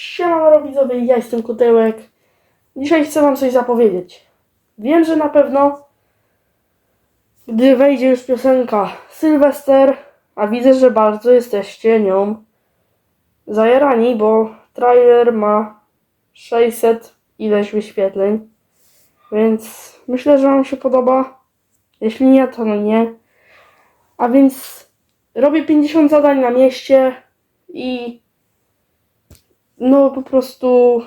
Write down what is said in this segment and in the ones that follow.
Siemano widzowie, ja jestem Kutełek. Dzisiaj chcę wam coś zapowiedzieć. Wiem, że na pewno, gdy wejdzie już piosenka Sylwester, a widzę, że bardzo jesteście nią zajarani, bo trailer ma 600 ileś wyświetleń, więc myślę, że wam się podoba. Jeśli nie, to no nie. A więc robię 50 zadań na mieście i no po prostu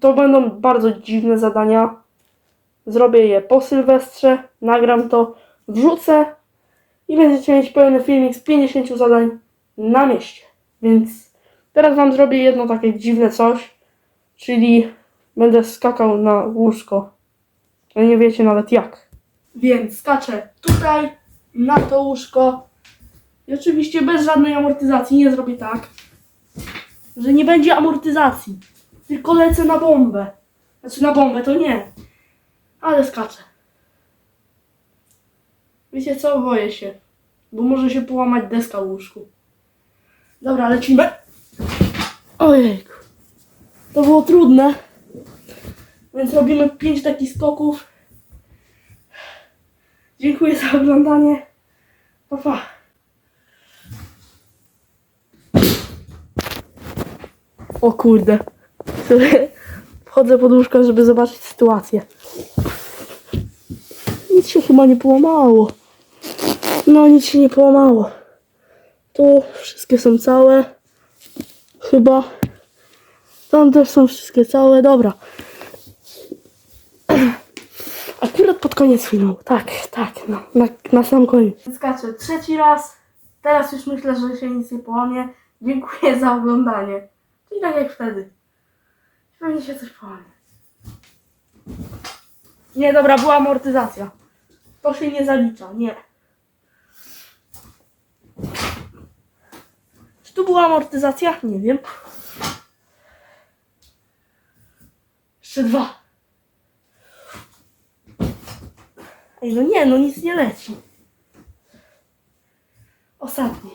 to będą bardzo dziwne zadania. Zrobię je po Sylwestrze, nagram to, wrzucę i będziecie mieć pełny filmik z 50 zadań na mieście. Więc teraz wam zrobię jedno takie dziwne coś, czyli będę skakał na łóżko. A nie wiecie nawet jak. Więc skaczę tutaj, na to łóżko. I oczywiście bez żadnej amortyzacji nie zrobię tak, że nie będzie amortyzacji. Tylko lecę na bombę. Znaczy na bombę to nie. Ale skaczę. Wiecie co? Boję się. Bo może się połamać deska w łóżku. Dobra, lecimy. Ojejku. To było trudne. Więc robimy pięć takich skoków. Dziękuję za oglądanie. Pa, pa. O kurde. Wchodzę pod łóżko, żeby zobaczyć sytuację. Nic się chyba nie połamało. No, nic się nie połamało. Tu wszystkie są całe. Chyba. Tam też są wszystkie całe. Dobra. Akurat pod koniec filmu. Tak, tak. No, na, na sam koniec. Skaczę trzeci raz. Teraz już myślę, że się nic nie połamie. Dziękuję za oglądanie. Czyli tak jak wtedy. Pewnie się coś połamie. Nie, dobra, była amortyzacja. To się nie zalicza, nie. Czy tu była amortyzacja? Nie wiem. Jeszcze dwa. Ej, no nie, no nic nie leci. Ostatni.